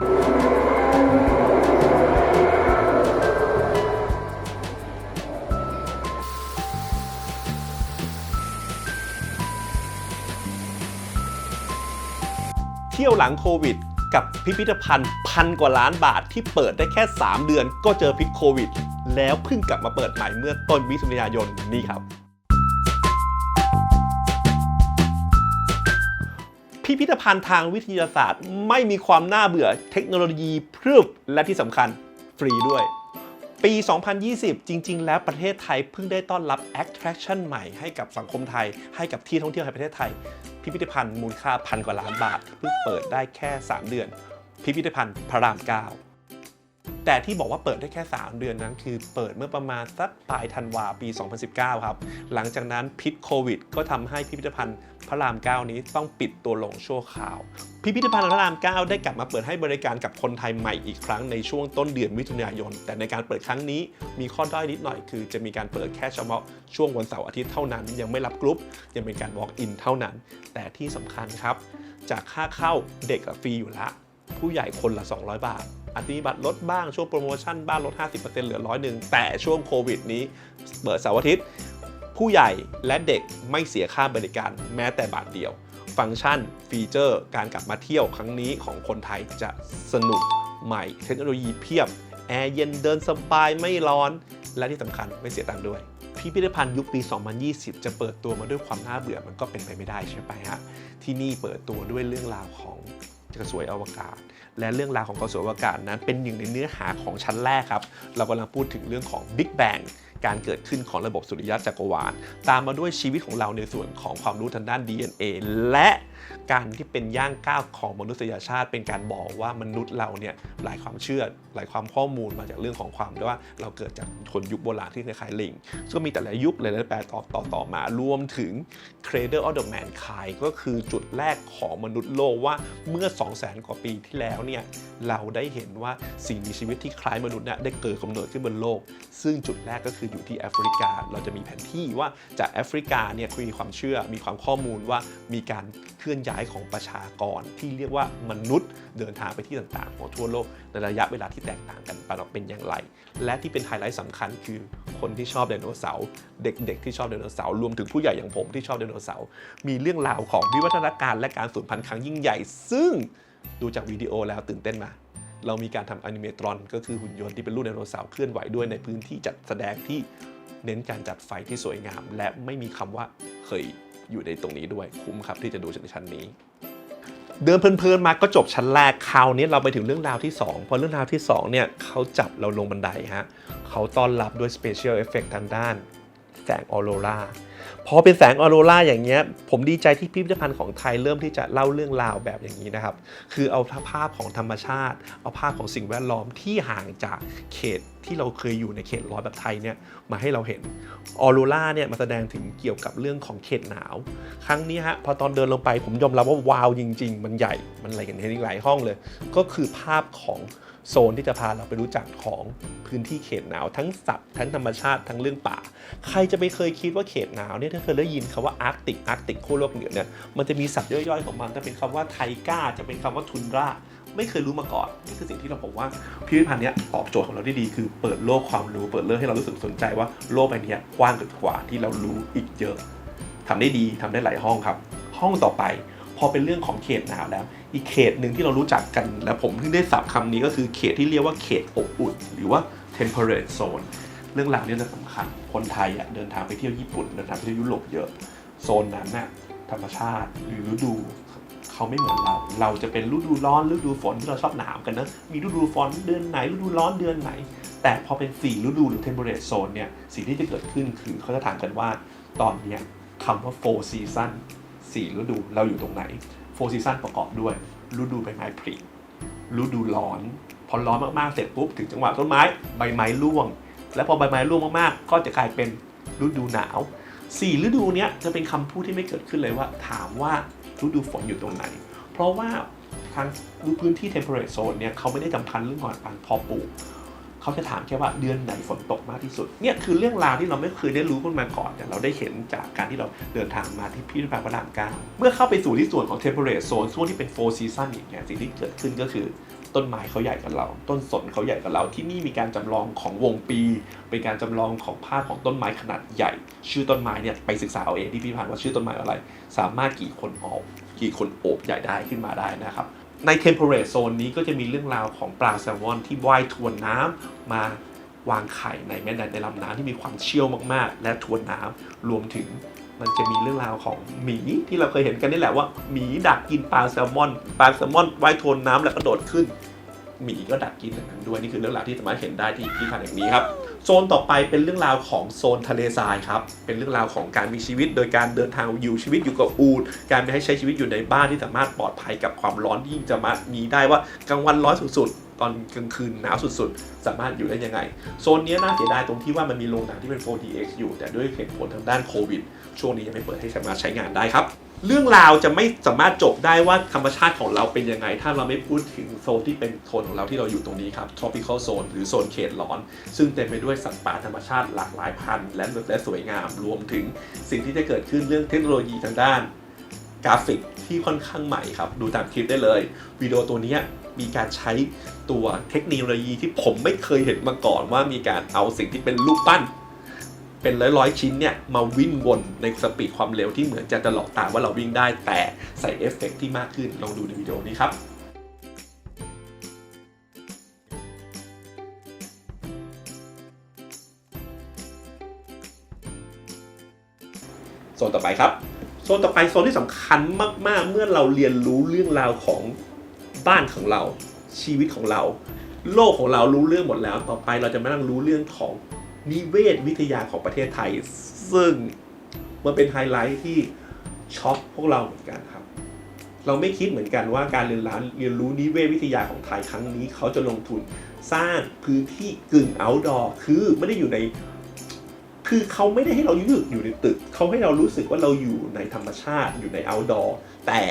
เที่ยวหลังโควิดกับพิพิธภัณฑ์พันกว่าล้านบาทที่เปิดได้แค่ 3 เดือนก็เจอพิษโควิด แล้วเพิ่งกลับมาเปิดใหม่เมื่อต้นมิถุนายนนี่ครับ พิพิธภัณฑ์ทางวิทยาศาสตร์ ไม่มีความน่าเบื่อเทคโนโลยีพรึบและที่สำคัญฟรีด้วย ปี 2020 จริง ๆ แล้วประเทศไทยเพิ่งได้ต้อนรับ attraction ใหม่ให้กับสังคมไทย ให้กับที่ท่องเที่ยวในประเทศไทย พิพิธภัณฑ์มูลค่าพันกว่าล้านบาทเพิ่งเปิดได้แค่ 3 เดือน พิพิธภัณฑ์พระราม9 แต่ที่บอกว่าเปิดได้แค่ 3 เดือนนั้น คือเปิดเมื่อประมาณสักปลายธันวาปี 2019 ครับ หลังจากนั้นพิษโควิด ก็ทำให้พิพิธภัณฑ์พระราม 9 นี้ต้องปิดตัวลงชั่วคราว พิพิธภัณฑ์พระราม 9 ได้กลับมาเปิดให้บริการกับคนไทยใหม่อีกครั้งในช่วงต้นเดือนมิถุนายน แต่ในการเปิดครั้งนี้มีข้อด้อยนิดหน่อย คือจะมีการเปิดแค่เฉพาะช่วงวันเสาร์อาทิตย์เท่านั้น ยังไม่รับกรุ๊ปยังเป็นการ walk in เท่านั้น แต่ที่สำคัญครับ จากค่าเข้าเด็กฟรีอยู่ละ ผู้ใหญ่คนละ 200 บาทอาจจะมีบัตรลดบ้างช่วงโปรโมชั่นบ้างลด 50%เหลือร้อยหนึ่งแต่ช่วงโควิดนี้เปิดเสาร์อาทิตย์ ผู้ใหญ่และเด็กไม่เสียค่าบริการแม้แต่บาทเดียว ฟังก์ชัน ฟีเจอร์ การกลับมาเที่ยวครั้งนี้ของคนไทยจะสนุกใหม่ เทคโนโลยีเพียบ แอร์เย็นเดินสบายไม่ร้อน และที่สำคัญไม่เสียตังค์ด้วยพิพิธภัณฑ์ยุคปี 2020 จะเปิดตัวมาด้วยความน่าเบื่อมันก็เป็นไปไม่ได้ใช่ไหมฮะ ที่นี่เปิดตัวด้วยเรื่องราวของ กระสวยอวกาศ และเรื่องราวของกระสวยอวกาศนั้นเป็นหนึ่งในเนื้อหาของชั้นแรกครับ เรากำลังพูดถึงเรื่องของ Big Bang การเกิดขึ้นของระบบสุริยะจักรวาล ตามมาด้วยชีวิตของเราในส่วนของความรู้ทางด้าน DNA และ การที่เป็นย่างก้าวของมนุษยชาติ เป็นการบอกว่ามนุษย์เราเนี่ยหลายความเชื่อหลายความข้อมูลมาจากเรื่องของความว่าเราเกิดจากคนยุคโบราณที่คล้ายๆลิงซึ่งก็มีแต่ละยุคหลายๆแปลต่อต่อต่อมารวมถึง Cradle of the Mankind ก็คือจุดแรกของมนุษย์โลกว่าเมื่อ 200,000 กว่าปีที่แล้วเนี่ยเราได้เห็นว่าสิ่งมีชีวิตที่คล้ายมนุษย์เนี่ยได้เกิดกำเนิดขึ้นบนโลก ซึ่งจุดแรกก็คืออยู่ที่แอฟริกา เราจะมีแผนที่ว่าจากแอฟริกาเนี่ยมีความเชื่อมีความข้อมูลว่ามีการเคลื่อนย้ายของประชากรที่เรียกว่ามนุษย์เดินทางไปที่ต่างๆ ของทั่วโลกในระยะเวลาที่แตกต่างกันไปเราเป็นอย่างไร และที่เป็นไฮไลท์สำคัญคือคนที่ชอบไดโนเสาร์เด็กๆที่ชอบไดโนเสาร์รวมถึงผู้ใหญ่อย่างผมที่ชอบไดโนเสาร์มีเรื่องราวของวิวัฒนาการและการสูญพันธุ์ครั้งยิ่งใหญ่ ซึ่งดูจากวิดีโอแล้วตื่นเต้นมาเรามีการทำอนิเมตรอนก็คือหุ่นยนต์ที่เป็นรูปไดโนเสาร์เคลื่อนไหวด้วยในพื้นที่จัดแสดงที่เน้นการจัดไฟที่สวยงาม และไม่มีคำว่าเคย อยู่ในตรงนี้ด้วยคุ้มครับที่จะดูจากชั้นนี้ เดินเพลินๆมาก็จบชั้นแรกคราวนี้เราไปถึงเรื่องราวที่ 2 พอเรื่องราวที่2เนี่ยเขาจับเราลงบันไดฮะเขาต้อนรับด้วยสเปเชียลเอฟเฟกทางด้านแสงออโรราพอเป็นแสงออโรราอย่างเงี้ยผมดีใจที่พิพิธภัณฑ์ของไทยเริ่มที่จะเล่าเรื่องราวแบบอย่างนี้นะครับ คือเอาภาพของธรรมชาติ เอาภาพของสิ่งแวดล้อมที่ห่างจากเขตที่เราเคยอยู่ในเขตร้อนแบบไทยเนี่ยมาให้เราเห็นออโรราเนี่ยมาแสดงถึงเกี่ยวกับเรื่องของเขตหนาว ครั้งนี้ฮะพอตอนเดินลงไปผมยอมรับว่า ว้าวจริง ๆ มันใหญ่มันอะไรกันเห็นหลายห้องเลย ก็คือภาพของโซนที่จะพาเราไปรู้จักของพื้นที่เขตหนาว ทั้งสัตว์ทั้งธรรมชาติทั้งเรื่องป่า ใครจะไปเคยคิดว่าเขตหนาวเนี่ยถ้าเคยได้ยินคำว่าอาร์กติกอาร์กติกขั้วโลกเหนือเนี่ยมันจะมีศัพท์ย่อยๆของมันจะเป็นคำว่าไทก้าจะเป็นคำว่าทุนรา ไม่เคยรู้มาก่อน นี่คือสิ่งที่เราบอกว่าพิพิธภัณฑ์นี้ตอบโจทย์ของเราได้ดี คือเปิดโลกความรู้เปิดโลกให้เรารู้สึกสนใจว่าโลกใบนี้กว้างกว่าที่เรารู้อีกเยอะทำได้ดีทำได้หลายห้องครับ ห้องต่อไปพอเป็นเรื่องของเขตหนาวแล้ว อีกเขตหนึ่งที่เรารู้จักกัน และผมเพิ่งได้สับคำนี้ก็คือเขตที่เรียกว่าเขตอบอุ่น หรือว่า temperate zone เรื่องราวนี้จะสำคัญ คนไทยเดินทางไปเที่ยวญี่ปุ่นเดินทางไปเที่ยวยุโรปเยอะ โซนนั้นน่ะธรรมชาติหรือฤดู เขาไม่เหมือนเรา เราจะเป็นฤดูร้อนฤดูฝนที่เราชอบหนาวกันนะ มีฤดูฝนเดือนไหนฤดูร้อนเดือนไหน แต่พอเป็นสี่ฤดูหรือ temperate zone เนี่ย สิ่งที่จะเกิดขึ้นคือเขาจะถามกันว่า ตอนเนี้ยคำว่า four season สี่ฤดูเราอยู่ตรงไหน four season ประกอบด้วยฤดูใบไม้ผลิฤดูร้อน พอร้อนมากๆเสร็จปุ๊บถึงจังหวะต้นไม้ใบไม้ร่วง แล้วพอใบไม้ร่วงมากๆ ก็จะกลายเป็นฤดูหนาว สี่ฤดูเนี้ยจะเป็นคำพูดที่ไม่เกิดขึ้นเลยว่า ถามว่าฤดูฝนอยู่ตรงไหน เพราะว่าทางพื้นที่ temperate zone เนี่ยเขาไม่ได้จำพันเรื่องก่อนการเพอปลูกเขาจะถามแค่ว่าเดือนไหนฝนตกมากที่สุดเนี่ยคือเรื่องราวที่เราไม่เคยได้รู้กันมาก่อน แต่เราได้เห็นจากการที่เราเดินทางมาที่พิพิธภัณฑ์พระรามเก้าเมื่อเข้าไปสู่ที่ส่วนของ temperate zone ช่วงที่เป็น four season อย่างเงี้ยสิ่งที่เกิดขึ้นก็คือ ต้นไม้เขาใหญ่กว่าเรา ต้นสนเขาใหญ่กว่าเรา ที่นี่มีการจำลองของวงปี เป็นการจำลองของภาพของต้นไม้ขนาดใหญ่ ชื่อต้นไม้เนี่ยไปศึกษาเอาเองที่พี่ผ่านว่าชื่อต้นไม้อะไร สามารถกี่คนออกกี่คนโอบใหญ่ได้ขึ้นมาได้นะครับ ใน temperate zone นี้ก็จะมีเรื่องราวของปลาแซลมอนที่ว่ายทวนน้ำมาวางไข่ในแม่น้ำในลำน้ำที่มีความเชี่ยวมากๆ และทวนน้ำรวมถึง มันจะมีเรื่องราวของหมีที่เราเคยเห็นกันนี่แหละว่าหมีดักกินปลาแซลมอนปลาแซลมอนว่ายทวนน้ำแล้วกระโดดขึ้นหมีก็ดักกินนั้นด้วยนี่คือเรื่องราวที่สามารถเห็นได้ที่ที่พันแห่งนี้ครับโซนต่อไปเป็นเรื่องราวของโซนทะเลทรายครับเป็นเรื่องราวของการมีชีวิต โดยการเดินทางอยู่ชีวิตอยู่กับอูดการไปให้ใช้ชีวิตอยู่ในบ้านที่สามารถปลอดภัยกับความร้อนที่จะมามีได้ว่ากลางวันร้อนสุดๆ ตอนกลางคืนหนาวสุดๆ สามารถอยู่ได้ยังไง โซนนี้น่าเสียดายตรงที่ว่ามันมีโรงหนังที่เป็น 4DX อยู่ แต่ด้วยเหตุผลทางด้านโควิด ช่วงนี้ยังไม่เปิดให้สามารถใช้งานได้ครับ เรื่องราวจะไม่สามารถจบได้ว่าธรรมชาติของเราเป็นยังไง ถ้าเราไม่พูดถึงโซนที่เป็นโซนของเราที่เราอยู่ตรงนี้ครับ tropical zone หรือโซนเขตร้อน ซึ่งเต็มไปด้วยสัตว์ป่าธรรมชาติหลากหลายพันธุ์และและสวยงามรวมถึงสิ่งที่จะเกิดขึ้นเรื่องเทคโนโลยีทางด้านกราฟิกที่ค่อนข้างใหม่ครับ ดูตามคลิปได้เลยวิดีโอตัวนี้ มีการใช้ตัวเทคโนโลยีที่ผมไม่เคยเห็นมาก่อนว่ามีการเอาสิ่งที่เป็นรูปปั้น เป็นร้อยๆชิ้นเนี่ย มาวิ่งวนในสปีดความเร็วที่เหมือนจะจะหลอกตาว่าเราวิ่งได้แต่ใส่เอฟเฟกต์ที่มากขึ้นลองดูในวิดีโอนี้ครับโซนต่อไปครับ โซนต่อไปโซนที่สำคัญมาก ๆ เมื่อเราเรียนรู้เรื่องราวของ บ้านของเราชีวิตของเรา โลกของเรารู้เรื่องหมดแล้ว ต่อไปเราจะมานั่งรู้เรื่องของนิเวศวิทยาของประเทศไทย ซึ่งมันเป็นไฮไลท์ที่ช็อกพวกเราเหมือนกันครับ เราไม่คิดเหมือนกันว่าการเรียนรู้เรียนรู้นิเวศวิทยาของไทยครั้งนี้ เขาจะลงทุนสร้างพื้นที่กึ่ง outdoor คือไม่ได้อยู่ใน คือเขาไม่ได้ให้เราอยู่อยู่ในตึก เขาให้เรารู้สึกว่าเราอยู่ในธรรมชาติอยู่ใน outdoor แต่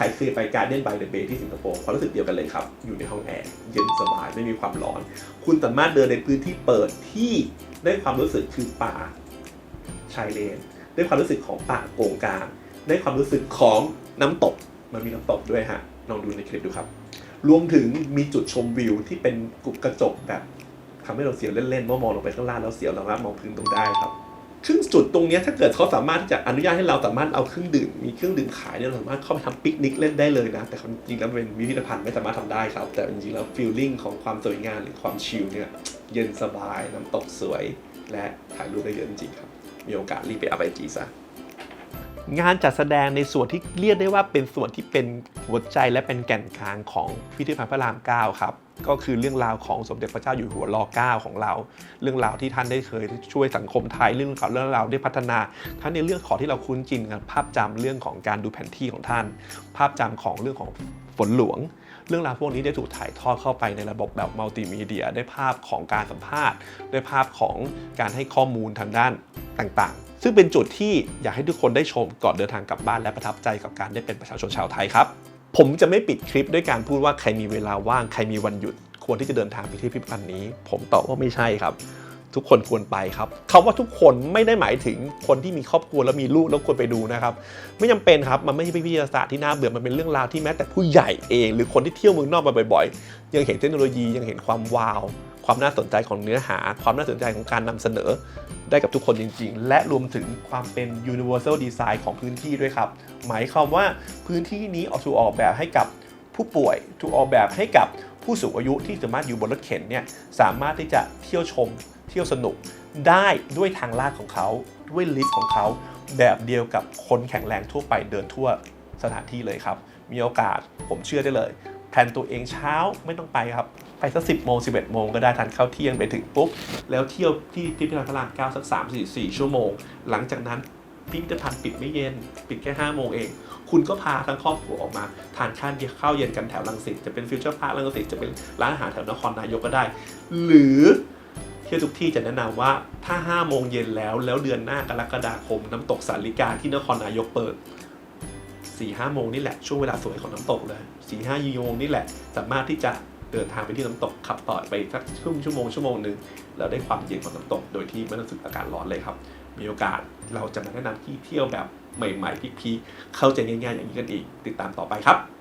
ครเคยไปการเด่นไบเดเบย์ที่สิงคโปร์ความรู้สึกเดียวกันเลยครับ อยู่ในห้องแอร์เย็นสบายไม่มีความร้อน คุณสามารถเดินในพื้นที่เปิดที่ได้ความรู้สึกคือป่าชายเลนได้ความรู้สึกของป่าโกงกลางได้ความรู้สึกของน้ำตกมันมีน้ำตกด้วยฮะลองดูในคลิปดูครับ รวมถึงมีจุดชมวิวที่เป็นกุกระจกแบบทำให้เราเสียวเล่นๆเมื่อมองลงไปข้างล่างแล้วเสียวเราสามารถมองพื้นตรงได้ครับ ครึ่งจุดตรงนี้ถ้าเกิดเขาสามารถที่จะอนุญาตให้เราสามารถเอาเครื่องดื่มมีเครื่องดื่มขายเนี่ยเราสามารถเข้าไปทำปิกนิกเล่นได้เลยนะ แต่ความจริงแล้วเป็นพิพิธภัณฑ์ไม่สามารถทำได้ครับ แต่จริงๆแล้วฟีลลิ่งของความสวยงามหรือความชิลเนี่ยเย็นสบายน้ำตกสวย และถ่ายรูปได้เยอะจริงครับ มีโอกาสรีบไปอัพไอจีซะ งานจัดแสดงในส่วนที่เรียกได้ว่าเป็นส่วนที่เป็นหัวใจและเป็นแก่นกลางของพิพิธภัณฑ์พระราม 9 ครับ ก็คือเรื่องราวของสมเด็จพระเจ้าอยู่หัวร9ของเรา เรื่องราวที่ท่านได้เคยช่วยสังคมไทยเรื่องของเรื่องราวได้พัฒนา ทั้งในเรื่องของที่เราคุ้นจินกันภาพจำเรื่องของการดูแผนที่ของท่าน ภาพจำของเรื่องของฝนหลวงเรื่องราวพวกนี้ได้ถูกถ่ายทอดเข้าไปในระบบแบบมัลติมีเดียได้ภาพของการสัมภาษณ์ได้ภาพของการให้ข้อมูลทางด้านต่างๆ ซึ่งเป็นจุดที่อยากให้ทุกคนได้ชมก่อนเดินทางกลับบ้านและประทับใจกับการได้เป็นประชาชนชาวไทยครับ ผมจะไม่ปิดคลิปด้วยการพูดว่าใครมีเวลาว่างใครมีวันหยุด ควรที่จะเดินทางไปที่พิพิธภัณฑ์นี้ ผมตอบว่าไม่ใช่ครับ ทุกคนควรไปครับคาว่าทุกคนไม่ได้หมายถึงคนที่มีครอบครัวแล้วมีลูกแล้วควรไปดูนะครับ ไม่จำเป็นครับมันไม่ใช่พิพิธศาสตร์ที่น่าเบื่อมันเป็นเรื่องราวที่แม้แต่ผู้ใหญ่เอง หรือคนที่เที่ยวเมืองนอกมาบ่อยๆ ยังเห็นเทคโนโลยียังเห็นความว้าว ความน่าสนใจของเนื้อหา ความน่าสนใจของการนำเสนอ ได้กับทุกคนจริง ๆ และรวมถึงความเป็น universal design ของพื้นที่ด้วยครับ หมายความว่าพื้นที่นี้ออกถูกออกแบบให้กับผู้ป่วยถูกออกแบบให้กับผู้สูงอายุที่สามารถอยู่บนรถเข็นเนี่ยสามารถที่จะเที่ยวชม เที่ยวสนุกได้ด้วยทางลาดของเขา ด้วยลิฟต์ของเขา แบบเดียวกับคนแข็งแรงทั่วไปเดินทั่วสถานที่เลยครับ มีโอกาสผมเชื่อได้เลย แผนตัวเองเช้าไม่ต้องไปครับ ไปสักสิบโมงสิบเอ็ดโมงก็ได้ทานข้าวเที่ยงไปถึงปุ๊บ แล้วเที่ยวที่พิพิธภัณฑ์พระรามเก้าสักสามสี่สี่ชั่วโมง หลังจากนั้นพิพิธภัณฑ์ปิดไม่เย็น ปิดแค่ห้าโมงเอง คุณก็พาทั้งครอบครัวออกมา ทานข้าวเย็นข้าวเย็นกันแถวลังสิตจะเป็นฟิวเจอร์พาร์คลังสิตจะเป็นร้านอาหารแถวนครนายกก็ได้ หรือเที่ยวทุกที่จะแนะนำว่าถ้า5โมงเย็นแล้วแล้วเดือนหน้ากรกฎาคมน้ำตกสาริกาที่นครนายกเปิด 4 5โมงนี่แหละช่วงเวลาสวยของน้ำตกเลย4 5โมงนี่แหละ สามารถที่จะเดินทางไปที่น้ำตกขับต่อไปสักครึ่งชั่วโมงชั่วโมงหนึ่งแล้วได้ความเย็นของน้ำตก โดยที่ไม่ต้องรู้สึกอากาศร้อนเลยครับ มีโอกาสเราจะมาแนะนำที่เที่ยวแบบใหม่ๆพีคๆเข้าใจง่ายๆอย่างนี้กันอีก ติดตามต่อไปครับ